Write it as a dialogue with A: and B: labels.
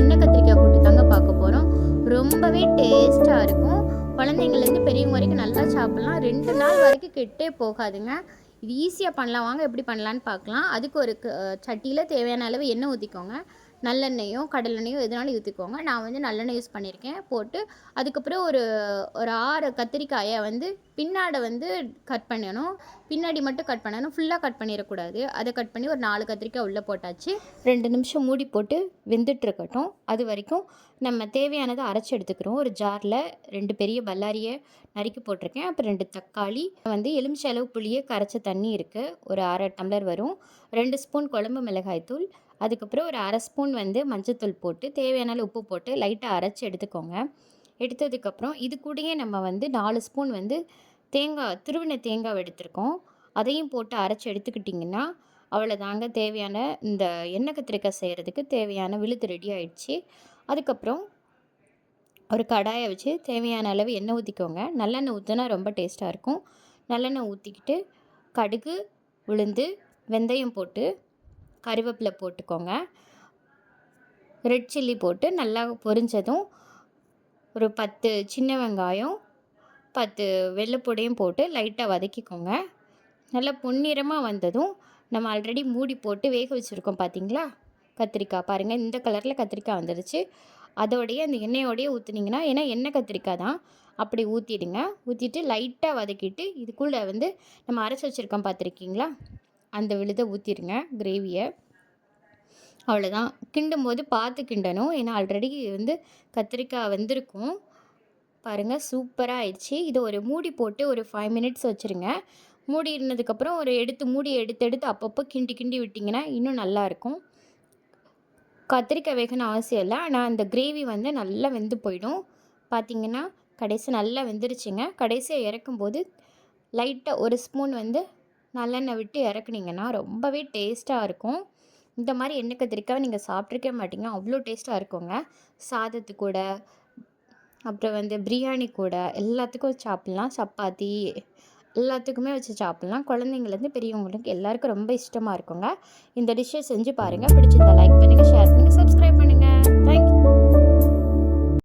A: எண்ணெய் கத்திரிக்காய் கூட்டு தாங்க பார்க்க போகிறோம் ரொம்பவே டேஸ்ட்டாக இருக்கும். குழந்தைங்கள்லேருந்து பெரியவங்க வரைக்கும் நல்லா சாப்பிட்லாம். ரெண்டு நாள் வரைக்கும் கெட்டே போகாதுங்க. இது ஈஸியாக பண்ணலாம். வாங்க எப்படி பண்ணலான்னு பார்க்கலாம். அதுக்கு ஒரு சட்டியில் தேவையான அளவு எண்ணெய் ஊற்றிக்கோங்க நல்லெண்ணெயோ கடலெண்ணெயோ எதுனாலும் ஊற்றிக்கோங்க நான் வந்து நல்லெண்ணெய் யூஸ் பண்ணியிருக்கேன். போட்டு அதுக்கப்புறம் ஒரு ஒரு ஆறு கத்திரிக்காயை வந்து பின்னாடை வந்து கட் பண்ணணும். பின்னாடி மட்டும் கட் பண்ணணும். ஃபுல்லாக கட் பண்ணிடக்கூடாது. அதை கட் பண்ணி ஒரு நாலு கத்திரிக்காய் உள்ளே போட்டாச்சு. ரெண்டு நிமிஷம் மூடி போட்டு வெந்துட்டுருக்கட்டும் அது வரைக்கும் நம்ம தேவையானதை அரைச்சி எடுத்துக்கிறோம். ஒரு ஜாரில் ரெண்டு பெரிய பல்லாரியை நறுக்கி போட்டிருக்கேன். அப்புறம் ரெண்டு தக்காளி. வந்து எலுமிச்சை அளவு புளியை கரைச்ச தண்ணி இருக்குது ஒரு அரை டம்ளர் வரும். ரெண்டு ஸ்பூன் குழம்பு மிளகாய்த்தூள். அதுக்கப்புறம் ஒரு அரை ஸ்பூன் வந்து மஞ்சத்தூள் போட்டு தேவையான அளவு உப்பு போட்டு லைட்டாக அரைச்சி எடுத்துக்கோங்க. எடுத்ததுக்கப்புறம் இது கூடயே நம்ம வந்து நாலு ஸ்பூன் வந்து தேங்காய் திருவினை தேங்காய் எடுத்திருக்கோம். அதையும் போட்டு அரைச்சி எடுத்துக்கிட்டிங்கன்னா அவ்வளோதாங்க தேவையான இந்த எண்ணெய் கத்திரிக்காய் செய்கிறதுக்கு தேவையான விழுத்து ரெடி ஆயிடுச்சு. அதுக்கப்புறம் ஒரு கடாயை வச்சு தேவையான அளவு எண்ணெய் ஊற்றிக்கோங்க நல்லெண்ணெய் ஊற்றினா ரொம்ப டேஸ்ட்டாக இருக்கும். நல்லெண்ணெய் ஊற்றிக்கிட்டு கடுகு உளுந்து வெந்தயம் போட்டு கருவேப்பிலை போட்டுக்கோங்க. ரெட் சில்லி போட்டு நல்லா பொரிஞ்சதும் ஒரு பத்து சின்ன வெங்காயம் பத்து வெள்ளைப்பொடியும் போட்டு லைட்டாக வதக்கிக்கோங்க. நல்லா பொன்னிறமாக வந்ததும் நம்ம ஆல்ரெடி மூடி போட்டு வேக வச்சுருக்கோம் பார்த்தீங்களா கத்திரிக்காய் பாருங்கள் இந்த கலரில் கத்திரிக்காய் வந்துடுச்சு அதோடைய அந்த எண்ணெயோடையே ஊற்றுனீங்கன்னா ஏன்னா எண்ணெய் கத்திரிக்காய் தான். அப்படி ஊற்றிடுங்க ஊற்றிட்டு லைட்டாக வதக்கிட்டு இதுக்குள்ளே வந்து நம்ம அரைச்சி வச்சுருக்கோம் பார்த்துருக்கீங்களா அந்த விழுதை ஊற்றிடுங்க கிரேவியை அவ்வளோதான் கிண்டும் போது பார்த்து கிண்டணும். ஏன்னா ஆல்ரெடி வந்து கத்திரிக்காய் வந்திருக்கும். பாருங்கள் சூப்பராக ஆயிடுச்சு. இதை ஒரு மூடி போட்டு ஒரு ஃபைவ் மினிட்ஸ் வச்சுருங்க. மூடி இருந்ததுக்கப்புறம் ஒரு எடுத்து மூடி எடுத்து எடுத்து அப்பப்போ கிண்டி கிண்டி விட்டிங்கன்னா இன்னும் நல்லாயிருக்கும் கத்திரிக்காய் வேகணும் அவசியம் இல்லை. ஆனால் அந்த கிரேவி வந்து நல்லா வெந்து போயிடும். பார்த்தீங்கன்னா கடைசி நல்லா வெந்துருச்சுங்க. கடைசியாக இறக்கும்போது லைட்டாக ஒரு ஸ்பூன் வந்து நல்லெண்ணெய் விட்டு இறக்குனீங்கன்னா ரொம்பவே டேஸ்ட்டாக இருக்கும். இந்த மாதிரி எண்ணெய் கத்திரிக்காய் நீங்கள் சாப்பிட்ருக்கே மாட்டீங்க. அவ்வளோ டேஸ்ட்டாக இருக்குங்க. சாதத்து கூட அப்புறம் வந்து பிரியாணி கூட எல்லாத்துக்கும் சாப்பிட்லாம். சப்பாத்தி எல்லாத்துக்குமே வச்சு சாப்பிட்லாம். குழந்தைங்கலேருந்து பெரியவங்களுக்கு எல்லாருக்கும் ரொம்ப இஷ்டமாக இருக்குங்க. இந்த டிஷ்ஷை செஞ்சு பாருங்கள் பிடிச்சிருந்தா லைக் பண்ணுங்கள் ஷேர் பண்ணுங்கள் சப்ஸ்கிரைப் பண்ணுங்கள் தேங்க்யூ